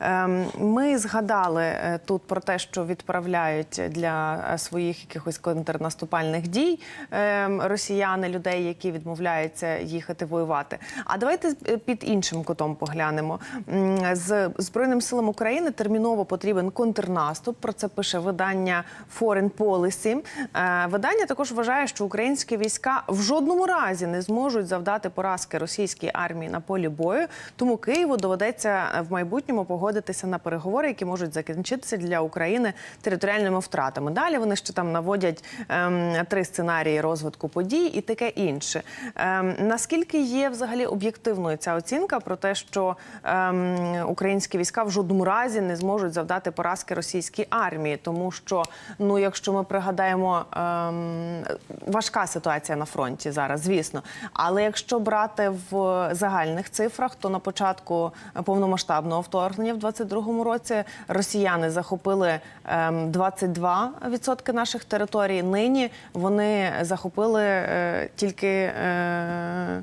Ем, Ми згадали е, тут про те, що відправляють для е, своїх якихось контрнаступальних дій ем, росіяни, людей, які відмовляються їхати воювати. А давайте е, під іншим кутом поглянемо. З Збройним силам України терміново потрібен контрнаступ. Про це пише видання Foreign Policy. Видання також вважає, що українські війська в жодному разі не зможуть завдати поразки російській армії на полі бою. Тому Києву доведеться в майбутньому погодитися на переговори, які можуть закінчитися для України територіальними втратами. Далі вони ще там наводять ем, три сценарії розвитку подій і таке інше. Ем, наскільки є взагалі об'єктивною ця оцінка про те, що ем, українські війська в жодному разі не зможуть завдати поразки російській армії, тому що ну, якщо ми пригадаємо, ем, важка ситуація на фронті зараз, звісно. Але якщо брати в загальних цифрах, то на початку повномасштабного вторгнення в 22-му році росіяни захопили ем, 22% наших територій. Нині вони захопили е, тільки. Е,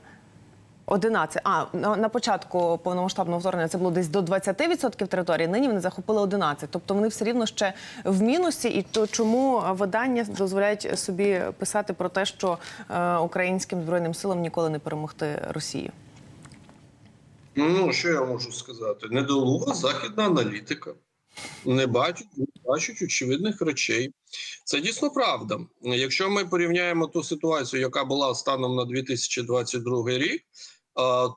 11. А на, початку повномасштабного вторгнення це було десь до 20% території. Нині вони захопили 11. Тобто вони все рівно ще в мінусі. І то чому видання дозволяють собі писати про те, що е, українським збройним силам ніколи не перемогти Росію? Ну, що я можу сказати? Недолуга західна аналітика. Не бачать, не бачать очевидних речей. Це дійсно правда. Якщо ми порівняємо ту ситуацію, яка була станом на 2022 рік,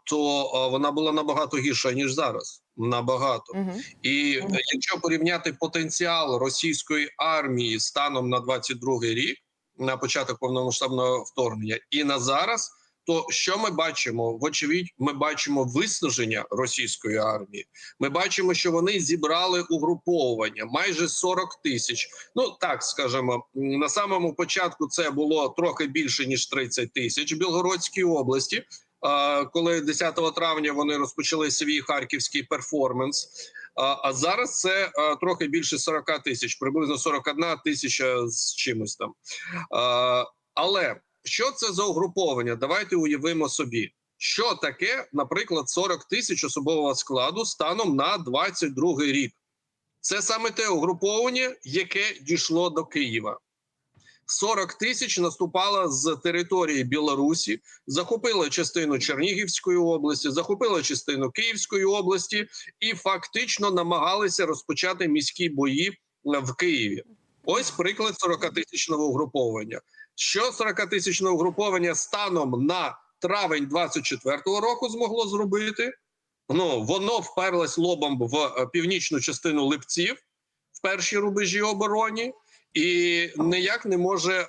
то вона була набагато гірша ніж зараз. Набагато. Угу. І е, якщо порівняти потенціал російської армії станом на 22 рік, на початок повномасштабного вторгнення, і на зараз, то що ми бачимо? Вочевидь, ми бачимо виснаження російської армії. Ми бачимо, що вони зібрали угруповування майже 40 тисяч. Ну так скажемо, на самому початку це було трохи більше ніж 30 тисяч в Білгородській області. Коли 10 травня вони розпочали свій харківський перформанс. А, зараз це трохи більше 40 тисяч, приблизно 41 тисяча з чимось там. Але що це за угруповання? Давайте уявимо собі, що таке, наприклад, 40 тисяч особового складу станом на 22 рік. Це саме те угруповання, яке дійшло до Києва. 40 тисяч наступало з території Білорусі, захопила частину Чернігівської області, захопила частину Київської області і фактично намагалися розпочати міські бої в Києві. Ось приклад 40-тисячного угруповання. Що 40-тисячне угруповання станом на травень 24-го року змогло зробити? Ну воно вперлось лобом в е, північну частину липців в першій рубежі обороні, і ніяк не може е,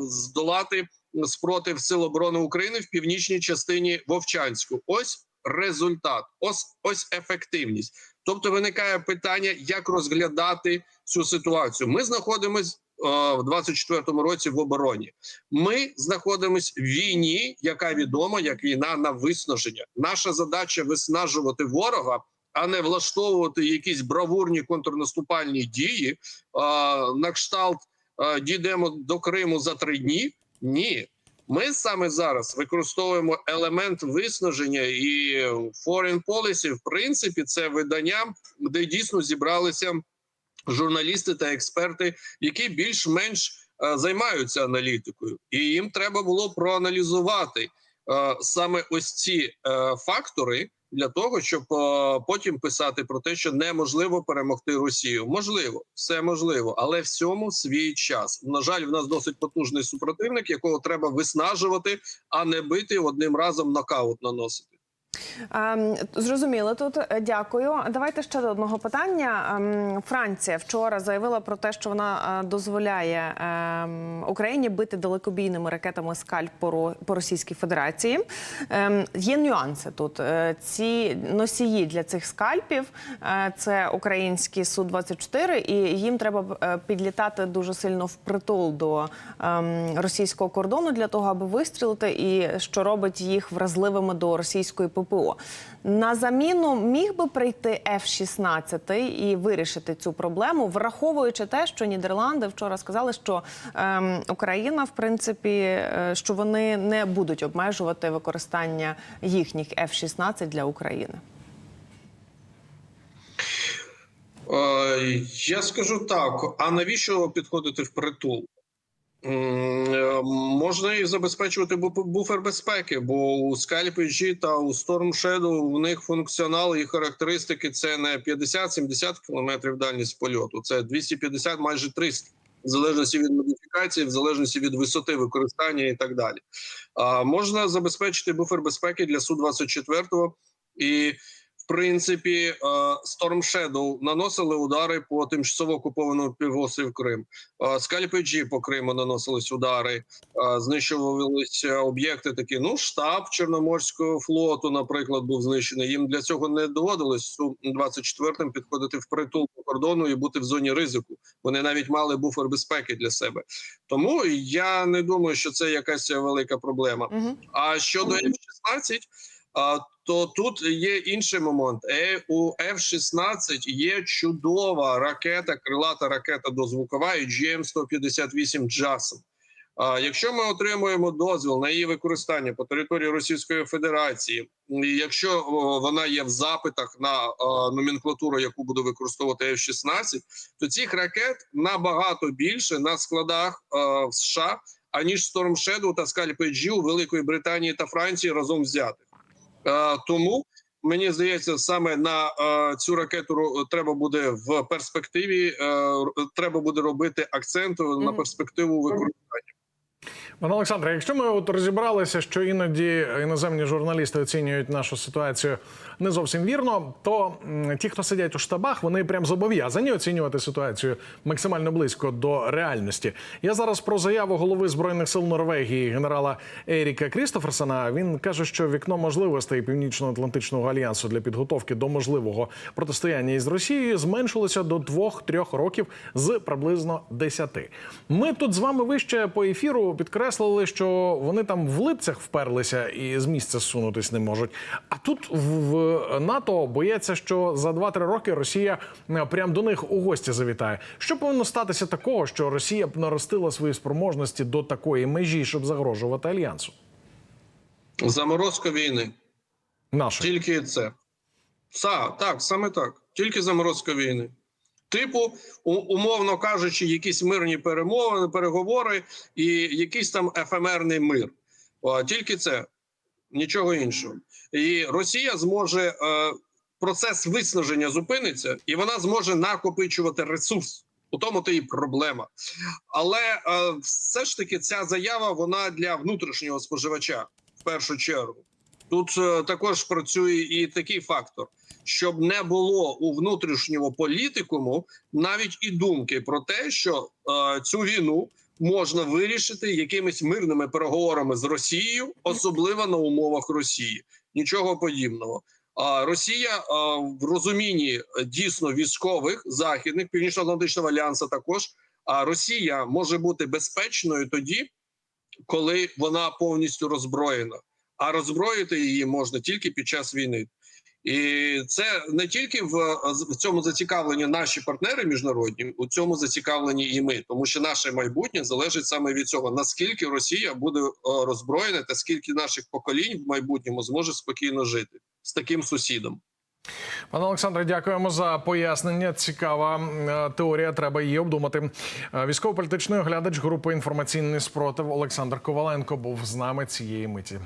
здолати спротив Сил оборони України в північній частині Вовчанську. Ось результат, ось ось ефективність. Тобто виникає питання, як розглядати цю ситуацію. Ми знаходимося в 24-му році в обороні. Ми знаходимося в війні, яка відома як війна на виснаження. Наша задача виснажувати ворога, а не влаштовувати якісь бравурні контрнаступальні дії. А, на кшталт а, дійдемо до Криму за три дні. Ні. Ми саме зараз використовуємо елемент виснаження і Foreign Policy, в принципі, це видання, де дійсно зібралися журналісти та експерти, які більш-менш е, займаються аналітикою, і їм треба було проаналізувати е, саме ось ці е, фактори для того, щоб потім писати про те, що неможливо перемогти Росію. Можливо, все можливо, але всьому свій час. На жаль, в нас досить потужний супротивник, якого треба виснажувати, а не бити одним разом нокаут наносити. Ем, Зрозуміло тут. Дякую. Давайте ще до одного питання. Ем, Франція вчора заявила про те, що вона е, дозволяє ем, Україні бити далекобійними ракетами скальп по Російській Федерації. Є нюанси тут. Е, Ці носії для цих скальпів е, це українські су 24 і їм треба підлітати дуже сильно впритул до російського кордону для того, аби вистрілити, і що робить їх вразливими до російської ППО. На заміну міг би прийти F-16 і вирішити цю проблему, враховуючи те, що Нідерланди вчора сказали, що ем, Україна, в принципі, е, що вони не будуть обмежувати використання їхніх F-16 для України. Е, Я скажу так: а навіщо підходити в притул? Е, Можна і забезпечувати бу- буфер безпеки, бо у Scalp та у Storm Shadow у них функціонал і характеристики це не 50-70 км дальність польоту, це 250, майже 300, в залежності від модифікації, в залежності від висоти використання і так далі. А можна забезпечити буфер безпеки для Су-24 і в принципі, е, Storm Shadow наносили удари по тимчасово окупованому півострів Крим. Скальп PG по Криму наносились удари, е, знищувалися об'єкти такі. Ну, штаб Чорноморського флоту, наприклад, був знищений. Їм для цього не доводилось су 24 підходити в притул по кордону і бути в зоні ризику. Вони навіть мали буфер безпеки для себе. Тому я не думаю, що це якась велика проблема. А щодо F-16, а, то тут є інший момент. Е, у F-16 є чудова ракета, крилата ракета дозвукова і GM-158 JASM. Якщо ми отримуємо дозвіл на її використання по території Російської Федерації, якщо вона є в запитах на номенклатуру, яку буде використовувати F-16, то цих ракет набагато більше на складах в США, аніж Storm Shadow та PG у Великої Британії та Франції разом взятих. Е, Тому мені здається, саме на е, цю ракету треба буде в перспективі. е, Треба буде робити акцент на перспективу використання. Пане Олександре, якщо ми от розібралися, що іноді іноземні журналісти оцінюють нашу ситуацію не зовсім вірно, то ті, хто сидять у штабах, вони прям зобов'язані оцінювати ситуацію максимально близько до реальності. Я зараз про заяву голови збройних сил Норвегії генерала Еріка Крістоферсона. Він каже, що вікно можливостей Північно-Атлантичного альянсу для підготовки до можливого протистояння із Росією зменшилося до 2-3 років з приблизно 10. Ми тут з вами вище по ефіру підкреслили, що вони там в липцях вперлися і з місця зсунутись не можуть. А тут в, НАТО бояться, що за 2-3 роки Росія е, прям до них у гості завітає. Що повинно статися такого, що Росія б наростила свої спроможності до такої межі, щоб загрожувати альянсу? Заморозка війни. Нашої. Тільки це. Са, так, саме так. Тільки заморозка війни. Типу, умовно кажучи, якісь мирні перемовини, переговори і якийсь там ефемерний мир. Тільки це, нічого іншого. І Росія зможе е, процес виснаження зупиниться, і вона зможе накопичувати ресурс. У тому то і проблема. Але е, все ж таки ця заява вона для внутрішнього споживача в першу чергу. Тут е, також працює і такий фактор, щоб не було у внутрішньому політикуму навіть і думки про те, що е, цю війну можна вирішити якимись мирними переговорами з Росією, особливо на умовах Росії. Нічого подібного. А Росія е, в розумінні е, дійсно військових західних північно-атлантичного альянсу також. А Росія може бути безпечною тоді, коли вона повністю роззброєна а роззброїти її можна тільки під час війни. І це не тільки в, в цьому зацікавлені наші партнери міжнародні, у цьому зацікавлені і ми, тому що наше майбутнє залежить саме від цього, наскільки Росія буде роззброєна, та скільки наших поколінь в майбутньому зможе спокійно жити з таким сусідом. Пане Олександре, дякуємо за пояснення. Цікава е, теорія. Треба її обдумати. Е, Військово-політичний оглядач групи інформаційний спротив Олександр Коваленко був з нами цієї миті.